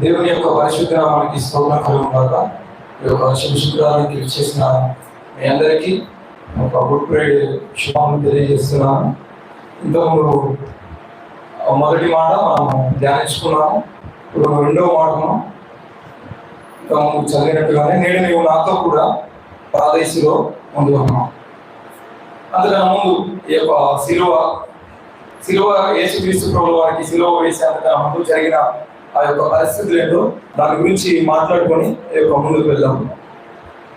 దేవుని యొక్క పరిశుద్ధ మనకి స్తోత్ర కలుగు కాక ఈ యొక్క శుభశుభ్రానికి చేసిన మీ అందరికీ ఒక గుడ్ ఫ్రైడే శుభాన్ని తెలియజేస్తున్నాను. ఇంతకుముందు మొదటి మాట మనము ధ్యానించుకున్నాము ఇప్పుడు రెండవ మాటను ఇంకా చదివినట్టుగానే నేను నీవు నాతో కూడా ప్రాదేశిలో ముందు ఉన్నాం అందుకన్నా ముందు ఈ యొక్క శిలువ శిలువ యేసుక్రీస్తు ప్రభుల వారికి శిలువ వేసేందుకన్నా ముందు జరిగిన ఆ యొక్క పరిస్థితులు ఏంటో దాని గురించి మాట్లాడుకొని ఈ యొక్క ముందుకు వెళ్దాం.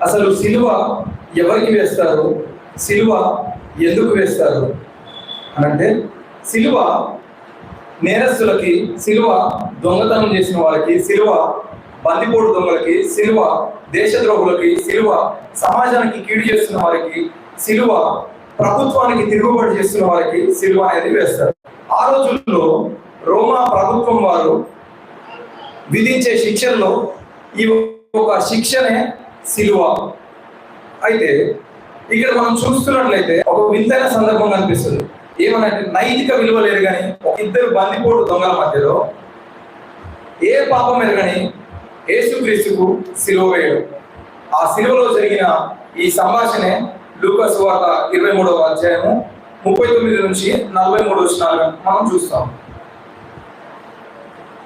అసలు సిలువ ఎవరికి వేస్తారు? సిలువ ఎందుకు వేస్తారు? అనంటే సిలువ నేరస్తులకి సిలువ దొంగతనం చేసిన వారికి సిలువ బందిపోటు దొంగలకి సిలువ దేశద్రోహులకి సిలువ సమాజానికి కీడు చేస్తున్న వారికి సిలువ ప్రభుత్వానికి తిరుగుబాటు చేస్తున్న వారికి సిలువ అనేది వేస్తారు. ఆ రోజుల్లో రోమా ప్రభుత్వం వారు విధించే శిక్షల్లో ఈ ఒక శిక్షనే సిలువ. అయితే ఇక్కడ మనం చూస్తున్నట్లయితే ఒక వింతైన సందర్భం కనిపిస్తుంది. ఏమనంటే నైతిక విలువ లేదు కానీ ఒక ఇద్దరు బందిపోటు దొంగల మధ్యలో ఏ పాపం ఎరగని యేసుక్రీస్తుకు సిలువ వేయడం. ఆ సిలువలో జరిగిన ఈ సంభాషణే లూకస్ వార్త ఇరవై మూడవ అధ్యాయము ముప్పై తొమ్మిది నుంచి నలభై మూడు వచ్చినాలుగు మనం చూస్తాం.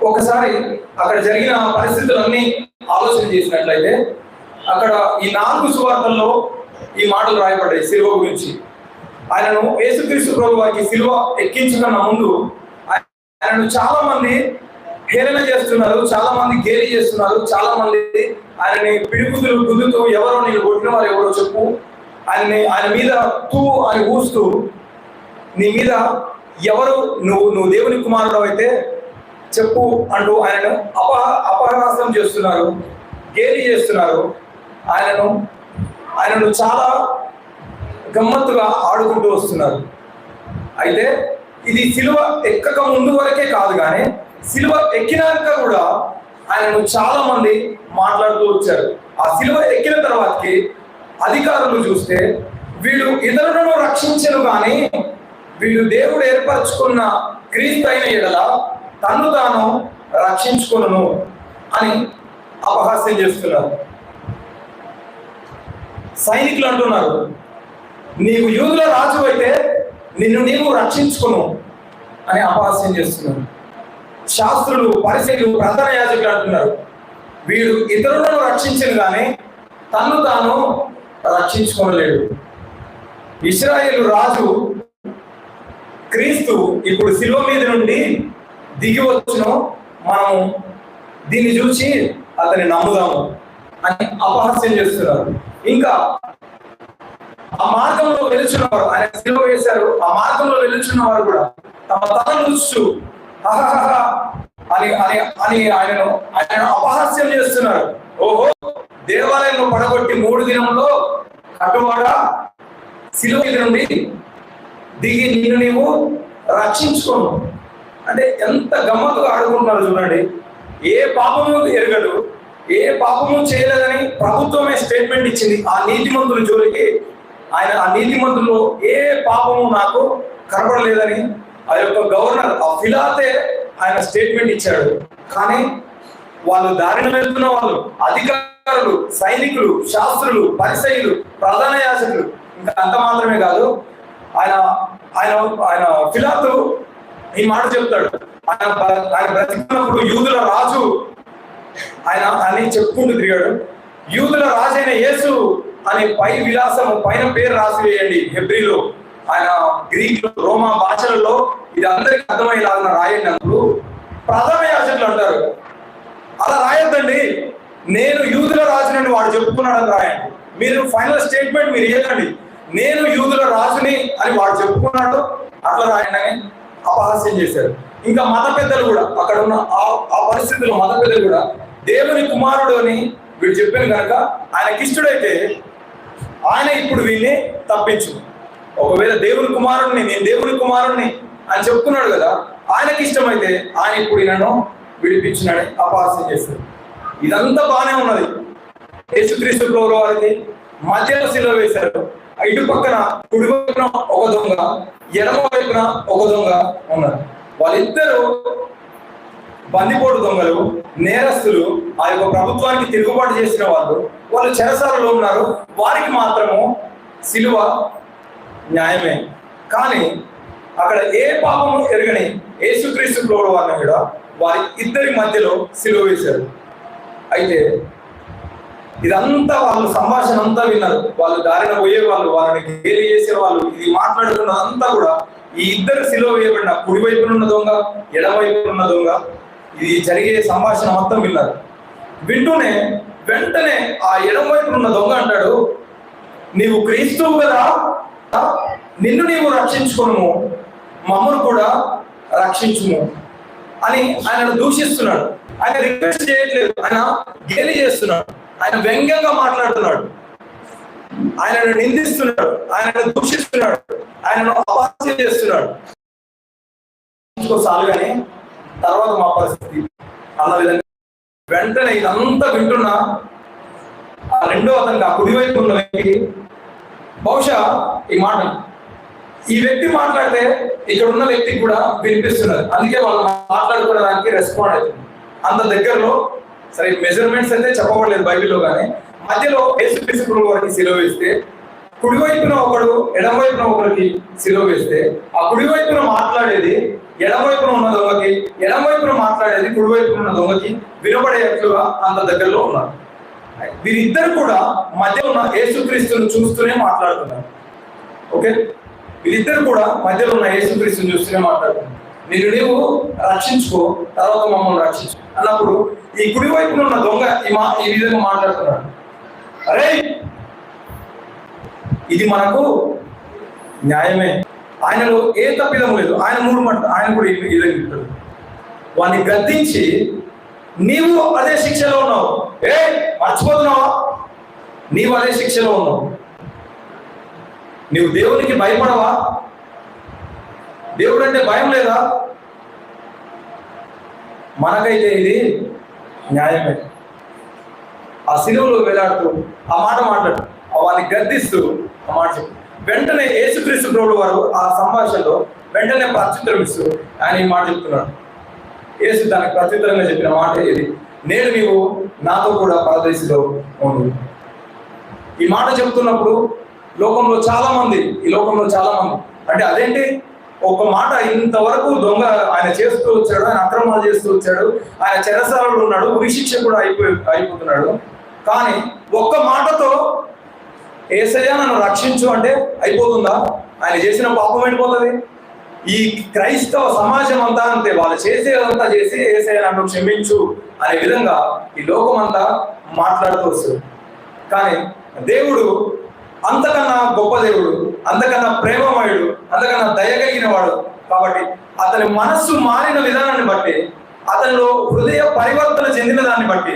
ఒకసారి అక్కడ జరిగిన పరిస్థితులన్నీ ఆలోచన చేసినట్లయితే అక్కడ ఈ నాలుగు సువార్తల్లో ఈ మాటలు రాయబడ్డాయి సిల్వ గురించి. ఆయనను యేసుక్రీస్తు ప్రభు వారికి సిల్వ ఎక్కించుకున్న ముందు ఆయనను చాలా మంది హేళన చేస్తున్నారు చాలా మంది గేలి చేస్తున్నారు చాలా మంది ఆయనని పిడుగుతులు గుద్దుతూ ఎవరో నేను కొట్టిన వారు ఎవరో చెప్పు ఆయన్ని ఆయన మీద తూ అని ఊస్తూ నీ మీద ఎవరు నువ్వు నువ్వు దేవుని కుమారుడు అయితే చెప్పు అంటూ ఆయనను అపహ అపహాసం చేస్తున్నారు గేలి చేస్తున్నారు. ఆయనను ఆయనను చాలా గమ్మత్తుగా ఆడుకుంటూ వస్తున్నారు. అయితే ఇది సిలువ ఎక్కక ముందు వరకే కాదు కానీ సిలువ ఎక్కినాక కూడా ఆయనను చాలా మంది మాట్లాడుతూ వచ్చారు. ఆ సిలువ ఎక్కిన తర్వాతకి అధికారులు చూస్తే వీడు ఇతరులను రక్షించను కానీ వీడు దేవుడు ఏర్పరచుకున్న క్రీస్తు అయిన ఎడల తన్ను తాను రక్షించుకును అని అపహాస్యం చేస్తున్నారు. సైనికులు అంటున్నారు నీవు యూదుల రాజు అయితే నిన్ను నీవు రక్షించుకును అని అపహాస్యం చేస్తున్నారు. శాస్త్రులు పరిశీలు ప్రధాన యాజకులు అంటున్నారు వీడు ఇతరులను రక్షించను కానీ తను తాను రక్షించుకోలేడు ఇస్రాయేల్ రాజు క్రీస్తు ఇప్పుడు శిలువ మీద నుండి దిగి వచ్చును మనం దీన్ని చూసి అతన్ని నమ్ముదాము అని అపహాస్యం చేస్తున్నారు. ఇంకా ఆ మార్గంలో వెలుచున్నవారు ఆయన సిలువ వేశారు ఆ మార్గంలో వెలుచున్న వారు కూడా తమ తలను చూస్తూ అని అని అని ఆయనను ఆయన అపహాస్యం చేస్తున్నారు. ఓహో దేవాలయంలో పడగొట్టి మూడు దినంలో కట్టువాడ సిలువ నుండి దిగి నిన్ను నీవు రక్షించుకోను. అంటే ఎంత గమ్మత్తుగా ఆడుకుంటున్నారు చూడండి. ఏ పాపము ఎరగడు ఏ పాపము చేయలేదని ప్రభుత్వమే స్టేట్మెంట్ ఇచ్చింది ఆ నీతిమంతుల జోలికి. ఆయన ఆ నీతిమంతుల్లో ఏ పాపము నాకు కనపడలేదని ఆ యొక్క గవర్నర్ ఆ ఫిలాతే ఆయన స్టేట్మెంట్ ఇచ్చాడు. కానీ వాళ్ళు దారిన వెళ్తున్న వాళ్ళు అధికారులు సైనికులు శాస్త్రులు పరిసయులు ప్రధాన యాజకులు ఇంకా అంత మాత్రమే కాదు. ఆయన ఆయన ఆయన ఫిలాతు ఈ మాట చెప్తాడు. ఆయన ఆయన బ్రతికినప్పుడు యూదుల రాజు ఆయన అని చెప్పుకుంటూ తిరిగాడు. యూదుల రాజు అయిన యేసు అనే పై విలాసం పైన పేరు రాసి వేయండి హెబ్రిలో. ఆయన గ్రీక్లో రోమా భాషలలో ఇది అందరికి అర్థమయ్యేలాగా రాయండి అప్పుడు ప్రథమ యాజకులు అంటారు. అలా రాయొద్దండి. నేను యూదుల రాజునని వాడు చెప్పుకున్నాడని రాయండి. మీరు ఫైనల్ స్టేట్మెంట్ మీరు ఇవ్వకండి నేను యూదుల రాజుని అని వాడు చెప్పుకున్నాడు. అట్లా రాయండి. అని అపహాస్యం చేశారు. ఇంకా మత పెద్దలు కూడా అక్కడ ఉన్న ఆ- ఆ పరిస్థితుల్లో మత పెద్దలు కూడా దేవుని కుమారుడు అని వీడు చెప్పాను కనుక ఆయన కిష్టుడైతే ఆయన ఇప్పుడు వీళ్ళని తప్పించు. ఒకవేళ దేవుని కుమారుడిని నేను దేవుని కుమారుడిని అని చెప్పుకున్నాడు కదా ఆయనకి ఇష్టమైతే ఆయన ఇప్పుడు నన్ను విడిపించినాడు అపహాస్యం చేశాడు ఇదంతా బాగానే ఉన్నది. యేసుక్రీస్తు ప్రభు మధ్యలో శిలో వేశారు. ఇటు పక్కన కుడి వైపున ఒక దొంగ ఎడమ వైపున ఒక దొంగ ఉన్నారు. వాళ్ళిద్దరూ బందిపోటు దొంగలు నేరస్తులు ఆ యొక్క ప్రభుత్వానికి తిరుగుబాటు చేసిన వాళ్ళు. వాళ్ళు చెరసాలలో ఉన్నారు. వారికి మాత్రము సిలువ న్యాయమే. కానీ అక్కడ ఏ పాపము ఎరగని యేసుక్రీస్తు ప్రోడు వారిని కూడా వారి ఇద్దరి మధ్యలో సిలువ వేశారు. అయితే ఇదంతా వాళ్ళు సంభాషణ అంతా విన్నారు. వాళ్ళు దారిన పోయే వాళ్ళు వాళ్ళని గేలి చేసే వాళ్ళు ఇది మాట్లాడుతున్నదంతా కూడా ఈ ఇద్దరు సిలువ వేయబడిన కుడి వైపున ఉన్న దొంగ ఎడవైపున ఉన్న దొంగ ఇది జరిగే సంభాషణ మొత్తం విన్నారు. వింటూనే వెంటనే ఆ ఎడమవైపున ఉన్న దొంగ అంటాడు నీవు క్రీస్తువు కదా నిన్ను నీవు రక్షించుకోను మమ్మను కూడా రక్షించుము అని ఆయనను దూషిస్తున్నాడు. ఆయన రిక్వెస్ట్ చేయట్లేదు. ఆయన గేలి చేస్తున్నాడు. ఆయన వ్యంగ్యంగా మాట్లాడుతున్నాడు. ఆయనను నిందిస్తున్నాడు. ఆయనను దూషిస్తున్నాడు. ఆయనను అపహాస్యం చేస్తున్నాడు. చాలు తర్వాత మా పరిస్థితి అన్న విధంగా వెంటనే ఇదంతా వింటున్నా ఆ రెండో అతనికి ఆ కుడివైపు ఉన్న వ్యక్తి బహుశా ఈ మాట ఈ వ్యక్తి మాట్లాడితే ఇక్కడ ఉన్న వ్యక్తికి కూడా వినిపిస్తున్నది. అందుకే వాళ్ళు మాట్లాడుకోవడానికి రెస్పాండ్ అవుతుంది. అంత దగ్గరలో సరే మెజర్మెంట్స్ అయితే చెప్పబడలేదు బైబిల్లో కానీ. మధ్యలో యేసుక్రీస్తు వారికి సిలువ వేస్తే కుడివైపున ఒకడు ఎడమవైపున ఒకరికి సిలువ వేస్తే ఆ కుడివైపున మాట్లాడేది ఎడమవైపున ఉన్న దొంగకి ఎడమవైపున మాట్లాడేది కుడివైపున ఉన్న దొంగకి వినబడేట్లుగా అంత దగ్గరలో ఉన్నారు వీరిద్దరు కూడా మధ్య ఉన్న యేసుక్రీస్తును చూస్తూనే మాట్లాడుతున్నారు. ఓకే? వీరిద్దరు కూడా మధ్యలో ఉన్న యేసుక్రీస్తుని చూస్తూనే మాట్లాడుతున్నారు. నేను నీవు రక్షించుకో తర్వాత మమ్మల్ని రక్షించుకో. అన్నప్పుడు ఈ కుడి వైపున ఉన్న దొంగ ఈ మా ఈ విధంగా మాట్లాడుతున్నాడు. అరే! ఇది మనకు న్యాయమే. ఆయనలో ఏ తప్పిదం లేదు. ఆయన మూడు మంట ఆయన కూడా ఈ విధంగా చెప్తాడు. వాడిని గద్దించి నీవు అదే శిక్షలో ఉన్నావు. ఏ మర్చిపోతున్నావా? నీవు అదే శిక్షలో ఉన్నావు. నీవు దేవునికి భయపడవా? దేవుడు అంటే భయం లేదా? మనకైతే ఇది న్యాయమే. ఆ సిలువలో వేలాడుతూ ఆ మాట మాట్లాడు. వాళ్ళని గద్దిస్తూ ఆ మాట వెంటనే యేసుక్రీస్తు ప్రభుడు వారు ఆ సంభాషణలో వెంటనే ప్రత్యుత్తరం ఇస్తూ ఆయన ఈ మాట చెప్తున్నాడు. యేసు దానికి ప్రత్యుత్తరంగా చెప్పిన మాట ఇది నేను నీవు నాతో కూడా పరదేశిలో ఉండు. ఈ మాట చెప్తున్నప్పుడు లోకంలో చాలా మంది ఈ లోకంలో చాలా మంది అంటే అదేంటి? ఒక మాట ఇంతవరకు దొంగ ఆయన చేస్తూ వచ్చాడు ఆయన అక్రమాలు చేస్తూ వచ్చాడు ఆయన చెరసాలలో ఉన్నాడు ఉరిశిక్ష కూడా అయిపోయి అయిపోతున్నాడు. కానీ ఒక్క మాటతో ఏసయ్య నన్ను రక్షించు అంటే అయిపోతుందా? ఆయన చేసిన పాపం అయిపోతుంది. ఈ క్రైస్తవ సమాజం అంతా అంతే వాళ్ళు చేసేదంతా చేసి ఏసయ్య నన్ను క్షమించు అనే విధంగా ఈ లోకం అంతా మాట్లాడుతూ వస్తుంది. కానీ దేవుడు అంతకన్నా గొప్ప దేవుడు అంతకన్నా ప్రేమమయుడు అంతకన్నా దయగలిగిన వాడు కాబట్టి అతని మనస్సు మారిన విధానాన్ని బట్టి అతనిలో హృదయ పరివర్తన చెందిన దాన్ని బట్టి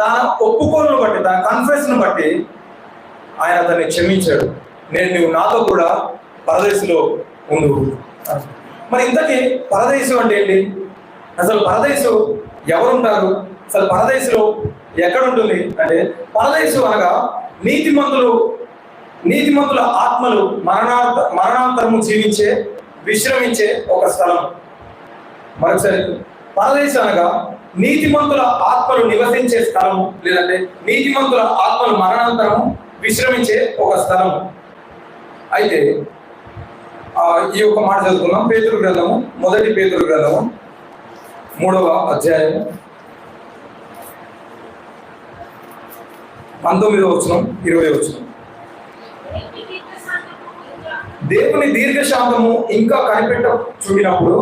తన ఒప్పుకోలను బట్టి తన కన్ఫెస్ను బట్టి ఆయన అతన్ని క్షమించాడు. నేను నువ్వు నాతో కూడా పరదేశంలో ఉండు. మరి ఇంతకీ పరదేశం అంటే ఏంటి? అసలు పరదేశం ఎవరుంటారు? అసలు పరదేశంలో ఎక్కడ ఉంటుంది అంటే పరదేశం అనగా నీతిమంతులు నీతిమంతుల ఆత్మలు మరణాంత మరణాంతరము జీవించే విశ్రమించే ఒక స్థలం. మరొకసారి పరదేశం అనగా నీతిమంతుల ఆత్మలు నివసించే స్థలము లేదంటే నీతిమంతుల ఆత్మలు మరణాంతరము విశ్రమించే ఒక స్థలం. అయితే ఈ యొక్క మాట చదువుకున్నాం పేతురు గ్రంథము మొదటి పేతురు గ్రంథము మూడవ అధ్యాయము. పంతొమ్మిదవ వచనం ఇరవై వచనం. దేవుని దీర్ఘశాంతము ఇంకా కనిపెట్ట చూడినప్పుడు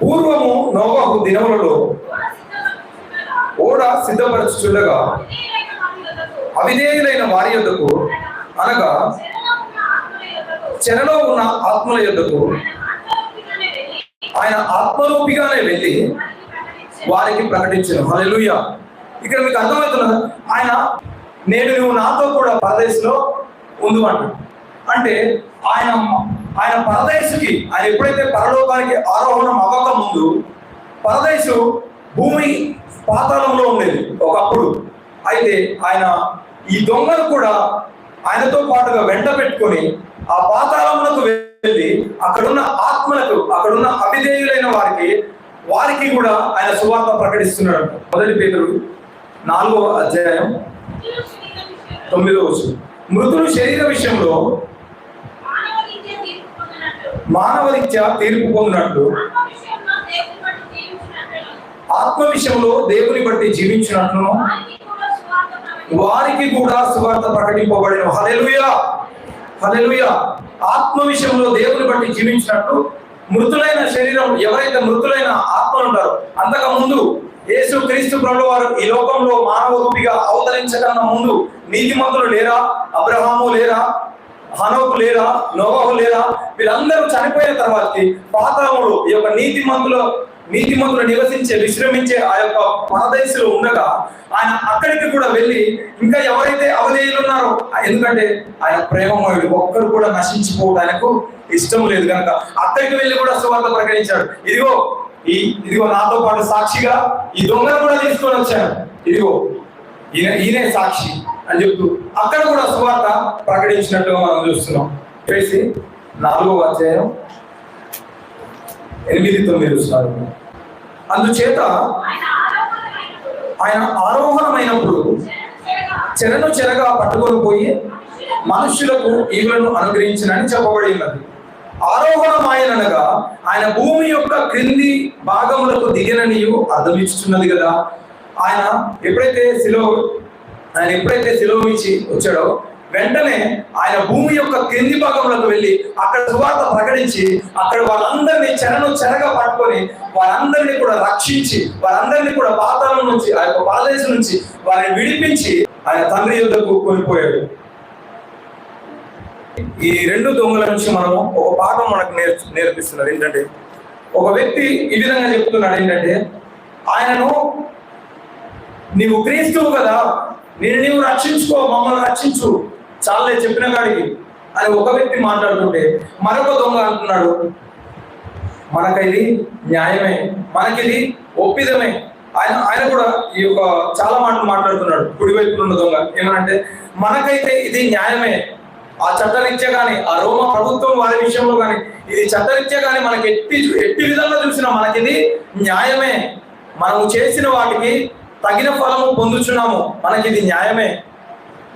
పూర్వము నోవహు దినములలో ఓడ సిద్ధపరచుచుండగా అవిధేయులైన వారి యొద్దకు అనగా చెరలో ఉన్న ఆత్మల యొద్దకు ఆయన ఆత్మరూపిగానే వెళ్ళి వారికి ప్రకటించారు. హల్లెలూయా. ఇక్కడ మీకు అర్థమవుతున్నదా ఆయన నేను నువ్వు నాతో కూడా పరదేశంలో ఉండు అంటాడు. అంటే ఆయన ఆయన పరదేశుకి ఆయన ఎప్పుడైతే పరలోకానికి ఆరోహణం అవ్వక ముందు పరదేశు భూమి పాతాళంలో ఉండేది ఒకప్పుడు. అయితే ఆయన ఈ దొంగను కూడా ఆయనతో పాటుగా వెంట పెట్టుకొని ఆ పాతాళంలోకి వెళ్ళి అక్కడున్న ఆత్మలకు అక్కడున్న అవిధేయులైన వారికి వారికి కూడా ఆయన సువార్త ప్రకటిస్తున్నాడు. మొదటి పేరు నాలుగో అధ్యాయం తొమ్మిదో వచ్చు మృతులు శరీర విషయంలో మానవరీత్యా తీర్పు పొందినట్లు ఆత్మ విషయంలో దేవుని బట్టి జీవించినట్లు వారికి కూడా సువార్త ప్రకటింపబడిన హలెలుయా హలెలుయా ఆత్మ విషయంలో దేవుని బట్టి జీవించినట్టు మృతులైన శరీరం ఎవరైతే మృతులైన ఉంటారు. అంతకు ముందు యేసు క్రీస్తు ప్రభు వారు ఈ లోకంలో మానవ రూపిగా అవతరించకన్నా ముందు నీతిమంతులు లేరా? అబ్రహాము లేరా? హనోకు లేరా? నోవహు లేరా? వీళ్ళందరూ చనిపోయిన తర్వాతకి పాతాళములు ఈ యొక్క నీతిమంతుల నీతిమంతులు నివసించే విశ్రమించే ఆ యొక్క పరదేశంలో ఉండగా ఆయన అక్కడికి కూడా వెళ్ళి ఇంకా ఎవరైతే అవధేయులు ఉన్నారో ఎందుకంటే ఆయన ప్రేమమయుడు ఒక్కరు కూడా నశించిపోవడానికి ఇష్టం లేదు కనుక. అక్కడికి వెళ్ళి కూడా సువార్త ప్రకటించాడు. ఇదిగో ఈ ఇదిగో నాతో పాటు సాక్షిగా ఈ దొంగను కూడా తీసుకొని వచ్చాను. ఇదిగో ఈయన ఈయనే సాక్షి అని చెప్తూ అక్కడ కూడా సువార్త ప్రకటించినట్టుగా మనం చూస్తున్నాం. చెప్పేసి నాలుగో అధ్యాయం ఎనిమిది తొమ్మిది వస్తున్నారు అందుచేత ఆయన ఆరోహణమైనప్పుడు చెరను చెరగా పట్టుకొని పోయి మనుష్యులకు ఈవులను అనుగ్రహించినని చెప్పబడి ఉన్నది. ఆరోహణం ఆయనగా ఆయన భూమి యొక్క క్రింది భాగములకు దిగిననియు అర్థమిస్తున్నది కదా. ఆయన ఎప్పుడైతే శిలో ఆయన ఎప్పుడైతే శిలోమించి వచ్చాడో వెంటనే ఆయన భూమి యొక్క క్రింది భాగంలోకి వెళ్ళి అక్కడ సువార్త ప్రకటించి అక్కడ వాళ్ళందరినీ చెరను చెరగా పట్టుకొని వారందరినీ కూడా రక్షించి వారందరినీ కూడా పాతాళం నుంచి ఆ యొక్క పాదేశం నుంచి వారిని విడిపించి ఆయన తండ్రి యుద్ధకు కొనిపోయాడు. ఈ రెండు దొంగల నుంచి మనము ఒక పాఠం మనకు నేర్చు నేర్పిస్తున్నారు. ఏంటంటే ఒక వ్యక్తి ఈ విధంగా చెప్తున్నాడు. ఏంటంటే ఆయనను నీవు క్రీస్తువు కదా నేను నీవు రక్షించుకో మమ్మల్ని రక్షించు. చాలే చెప్పిన కాడికి. అని ఒక వ్యక్తి మాట్లాడుతుంటే మరొక దొంగ అంటున్నాడు మనకైది న్యాయమే మనకిది ఒప్పిదమే. ఆయన ఆయన కూడా ఈ యొక్క చాలా మాటలు మాట్లాడుతున్నాడు. కుడివైపున ఉన్న దొంగ ఏమనంటే మనకైతే ఇది న్యాయమే ఆ చట్టరీత్యా కానీ ఆ రోమ ప్రభుత్వం వారి విషయంలో కానీ ఇది చట్టరీత్యా కానీ మనకి ఎట్టి ఎట్టి విధంగా చూసినా మనకిది న్యాయమే. మనము చేసిన వాటికి తగిన ఫలము పొందుచున్నాము మనకి ఇది న్యాయమే.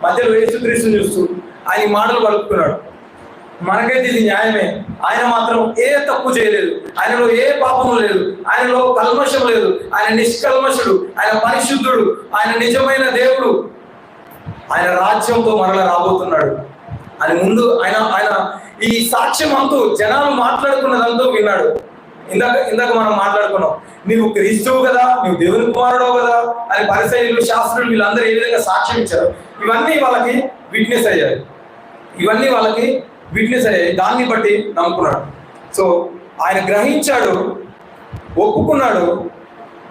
మధ్యలో యేసుక్రీస్తుని చూస్తూ ఆయన ఈ మాటలు కలుపుకున్నాడు మనకైతే ఇది న్యాయమే. ఆయన మాత్రం ఏ తప్పు చేయలేదు. ఆయనలో ఏ పాపము లేదు. ఆయనలో కల్మషం లేదు. ఆయన నిష్కల్మషుడు. ఆయన పరిశుద్ధుడు. ఆయన నిజమైన దేవుడు. ఆయన రాజ్యంతో మరల రాబోతున్నాడు. అని ముందు ఆయన ఆయన ఈ సాక్ష్యం అంతూ జనాలు మాట్లాడుకున్నదంతా విన్నాడు. ఇందాక ఇందాక మనం మాట్లాడుకున్నాం. నీవు క్రీస్తువు కదా నువ్వు దేవుని కుమారుడవు కదా అని పరిశైలు శాస్త్రులు వీళ్ళందరూ ఏ విధంగా సాక్ష్యం ఇచ్చారు ఇవన్నీ వాళ్ళకి విట్నెస్ అయ్యాయి. ఇవన్నీ వాళ్ళకి విట్నెస్ అయ్యాయి. దాన్ని బట్టి నమ్ముకున్నాడు. సో ఆయన గ్రహించాడు ఒప్పుకున్నాడు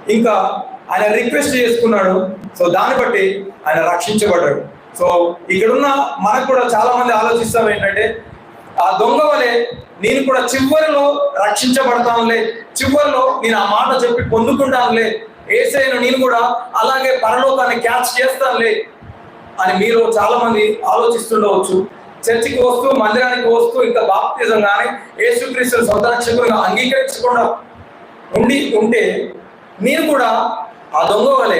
ఇంకా ఆయన రిక్వెస్ట్ చేసుకున్నాడు. సో దాన్ని బట్టి ఆయన రక్షించబడ్డాడు. సో ఇక్కడున్న మనకు కూడా చాలా మంది ఆలోచిస్తాం ఏంటంటే ఆ దొంగ వలె నేను కూడా చివరిలో రక్షించబడతానులే చివరిలో నేను ఆ మాట చెప్పి పొందుకుంటానులే ఏసైను నేను కూడా అలాగే పరలోకాన్ని క్యాచ్ చేస్తానులే అని మీరు చాలా మంది ఆలోచిస్తుండవచ్చు. చర్చికి వస్తూ మందిరానికి వస్తూ ఇంకా బాప్తిజం కానీ యేసుక్రీస్తు సొంత రక్షకులుగా అంగీకరించకుండా ఉండి ఉంటే నేను కూడా ఆ దొంగ వలె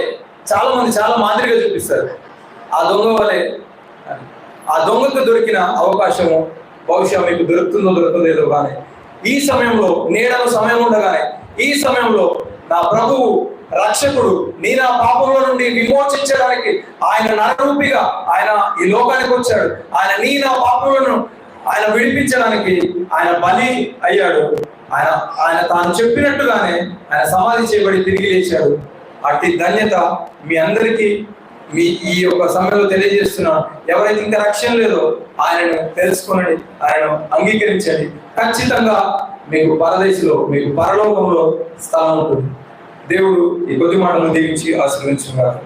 చాలా మంది చాలా మాదిరిగా చూపిస్తారు. ఆ దొంగ వలె ఆ దొంగకు దొరికిన అవకాశము బహుశా మీకు దొరుకుతుందో దొరకలేదో కానీ ఈ సమయంలో నేడను సమయం ఉండగానే ఈ సమయంలో నా ప్రభువు రక్షకుడు నీ నా పాపంలో నుండి విమోచించడానికి ఆయన నరరూపిగా ఆయన ఈ లోకానికి వచ్చాడు. ఆయన నీ నా పాపములను ఆయన విడిపించడానికి ఆయన బలి అయ్యాడు. ఆయన ఆయన తాను చెప్పినట్టుగానే ఆయన సమాధి చేయబడి తిరిగి లేచాడు. అట్టి ధన్యత మీ అందరికీ మీ ఈ యొక్క సమయంలో తెలియజేస్తున్నాను ఎవరైతే ఇంకా రక్షణ లేదో ఆయనను తెలుసుకోనండి ఆయన అంగీకరించండి. ఖచ్చితంగా మీకు పరదేశంలో మీకు పరలోకంలో స్థలం ఉంటుంది. దేవుడు ఈ కొద్ది మాటలు దీవించి ఆశీర్వించున్నారు